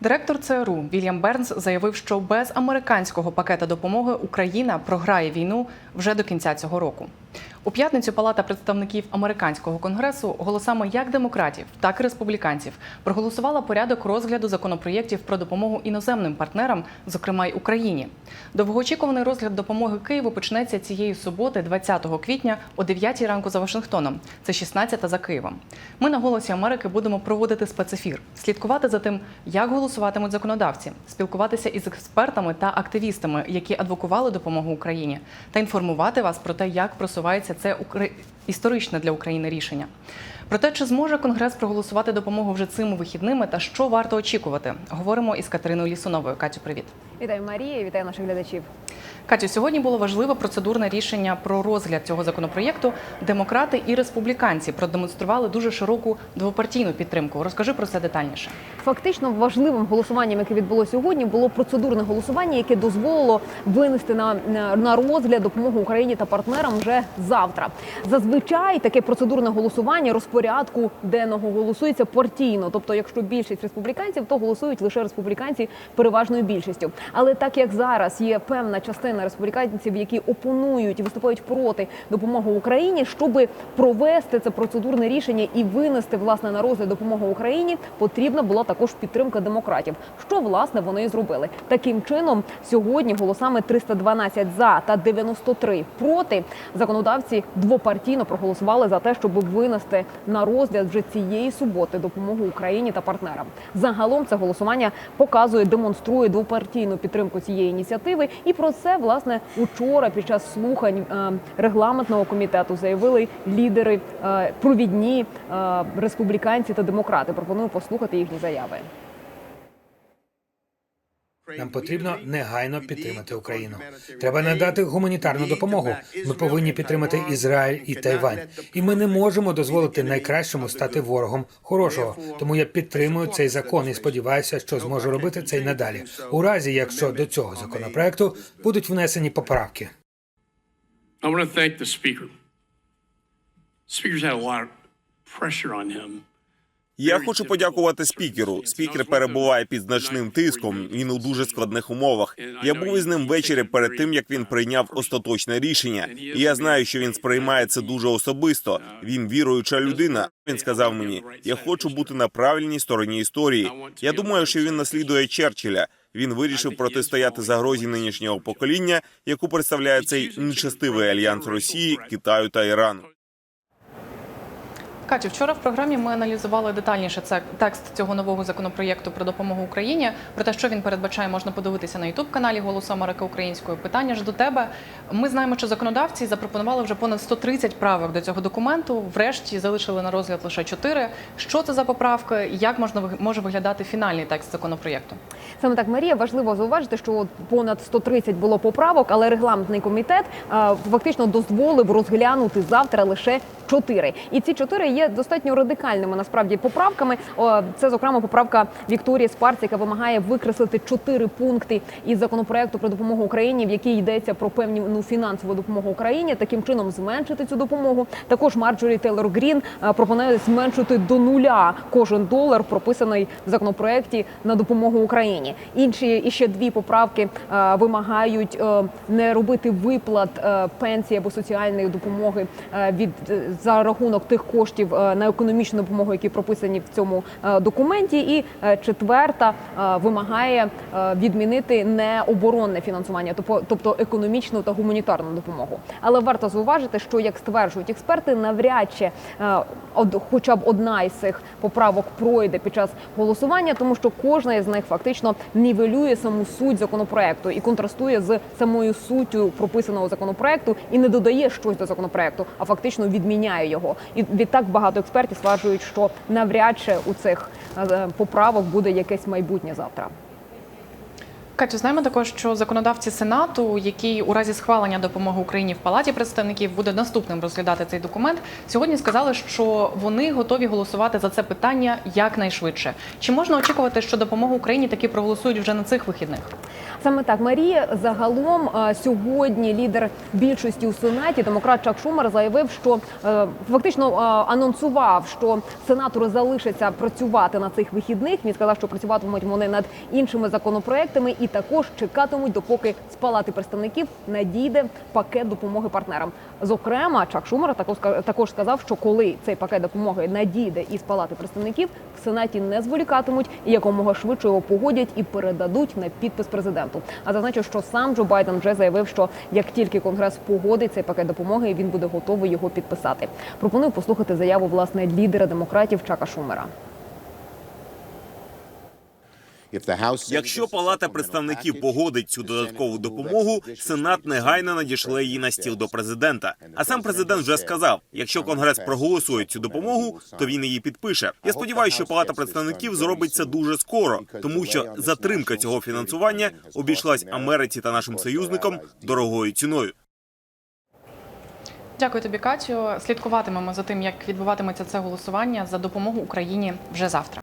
Директор ЦРУ Вільям Бернс заявив, що без американського пакета допомоги Україна програє війну вже до кінця цього року. У п'ятницю Палата представників американського конгресу голосами як демократів, так і республіканців проголосувала порядок розгляду законопроєктів про допомогу іноземним партнерам, зокрема й Україні. Довгоочікуваний розгляд допомоги Києву почнеться цієї суботи, 20 квітня, о 9 ранку за Вашингтоном. Це 16 за Києвом. Ми на голосі Америки будемо проводити спецефір, слідкувати за тим, як голосуватимуть законодавці, спілкуватися із експертами та активістами, які адвокували допомогу Україні, та інформувати вас про те, як просувається це історичне для України рішення. Про те, чи зможе Конгрес проголосувати допомогу вже цими вихідними та що варто очікувати, говоримо із Катериною Лісуновою. Катю, привіт. Вітаю Марія, вітаю наших глядачів. Катю, сьогодні було важливе процедурне рішення про розгляд цього законопроєкту. Демократи і республіканці продемонстрували дуже широку двопартійну підтримку. Розкажи про це детальніше. Фактично важливим голосуванням, яке відбулося сьогодні, було процедурне голосування, яке дозволило винести на, на, розгляд допомогу Україні та партнерам вже завтра. Зазвичай таке процедурне голосування розпорядку денного голосується партійно. Тобто, якщо більшість республіканців, то голосують лише республіканці переважною більшістю. Але так як зараз є певна частина республіканців, які опонують і виступають проти допомоги Україні, щоб провести це процедурне рішення і винести власне на розгляд допомогу Україні, потрібна була також підтримка демократів. Що власне вони і зробили таким чином. Сьогодні голосами 312 за та 93 проти законодавці двопартійно проголосували за те, щоб винести на розгляд вже цієї суботи допомогу Україні та партнерам. Загалом це голосування показує, демонструє двопартійну підтримку цієї ініціативи. І про це власне учора під час слухань е, регламентного комітету заявили лідери е, провідні е, республіканці та демократи. Пропоную послухати їхні заяви. Нам потрібно негайно підтримати Україну. Треба надати гуманітарну допомогу. Ми повинні підтримати Ізраїль і Тайвань. І ми не можемо дозволити найкращому стати ворогом хорошого. Тому я підтримую цей закон і сподіваюся, що зможу робити це й надалі. У разі, якщо до цього законопроекту будуть внесені поправки. I want to thank the Speaker. Speaker's had a lot of pressure on him. Я хочу подякувати спікеру. Спікер перебуває під значним тиском. Він у дуже складних умовах. Я був із ним ввечері перед тим, як він прийняв остаточне рішення. І я знаю, що він сприймає це дуже особисто. Він віруюча людина. Він сказав мені: я хочу бути на правильній стороні історії. Я думаю, що він наслідує Черчилля. Він вирішив протистояти загрозі нинішнього покоління, яку представляє цей нечестивий альянс Росії, Китаю та Ірану. Катю, вчора в програмі ми аналізували детальніше це текст цього нового законопроєкту про допомогу Україні. Про те, що він передбачає, можна подивитися на ютуб каналі Голосу Америки Українською. Питання ж до тебе. Ми знаємо, що законодавці запропонували вже понад 130 правок до цього документу. Врешті залишили на розгляд лише 4. Що це за поправки? Як можна може виглядати фінальний текст законопроєкту? Саме так, Марія, важливо зауважити, що понад 130 було поправок, але регламентний комітет е, фактично дозволив розглянути завтра лише чотири. І ці чотири є достатньо радикальними насправді поправками. Це, зокрема, поправка Вікторії Спарц, яка вимагає викреслити чотири пункти із законопроекту про допомогу Україні, в якій йдеться про певні ну, фінансову допомогу Україні, таким чином зменшити цю допомогу. Також Марджорі Тейлор Грін е, пропонує зменшити до нуля кожен долар, прописаний в законопроекті на допомогу Україні. Інші і ще дві поправки е, вимагають е, не робити виплат пенсії або соціальної допомоги від за рахунок тих коштів е, на економічну допомогу, які прописані в цьому е, документі. І е, четверта вимагає відмінити необоронне фінансування, тобто- економічну та гуманітарну допомогу. Але варто зауважити, що як стверджують експерти, навряд чи хоча б одна із цих поправок пройде під час голосування, тому що кожна із них фактично нівелює саму суть законопроекту і контрастує з самою суттю прописаного законопроекту і не додає щось до законопроекту, а фактично відміняє його. І відтак багато експертів стверджують, що навряд чи у цих е, поправок буде якесь майбутнє завтра. Катю, знаємо також, що законодавці Сенату, який у разі схвалення допомоги Україні в Палаті представників буде наступним розглядати цей документ, сьогодні сказали, що вони готові голосувати за це питання якнайшвидше. Чи можна очікувати, що допомогу Україні таки проголосують вже на цих вихідних? Саме так Марія загалом е, сьогодні лідер більшості у сенаті, демократ Чак Шумер, заявив, що е, фактично е, анонсував, що сенатори залишаться працювати на цих вихідних. Він сказав, що працюватимуть вони над іншими законопроектами і також чекатимуть, допоки з палати представників надійде пакет допомоги партнерам. Зокрема, Чак Шумер також сказав, що коли цей пакет допомоги надійде із палати представників, в сенаті не зволікатимуть і якомога швидше його погодять і передадуть на підпис президенту. А зазначу, що сам Джо Байден вже заявив, що як тільки конгрес погодить цей пакет допомоги, він буде готовий його підписати. Пропоную послухати заяву власне лідера демократів Чака Шумера. Якщо Палата представників погодить цю додаткову допомогу, Сенат негайно надішле її на стіл до президента. А сам президент вже сказав: якщо конгрес проголосує цю допомогу, то він її підпише. Я сподіваюся, що Палата представників зробить це дуже скоро, тому що затримка цього фінансування обійшлась Америці та нашим союзникам дорогою ціною. Дякую тобі, Катю. Слідкуватимемо за тим, як відбуватиметься це голосування за допомогу Україні вже завтра.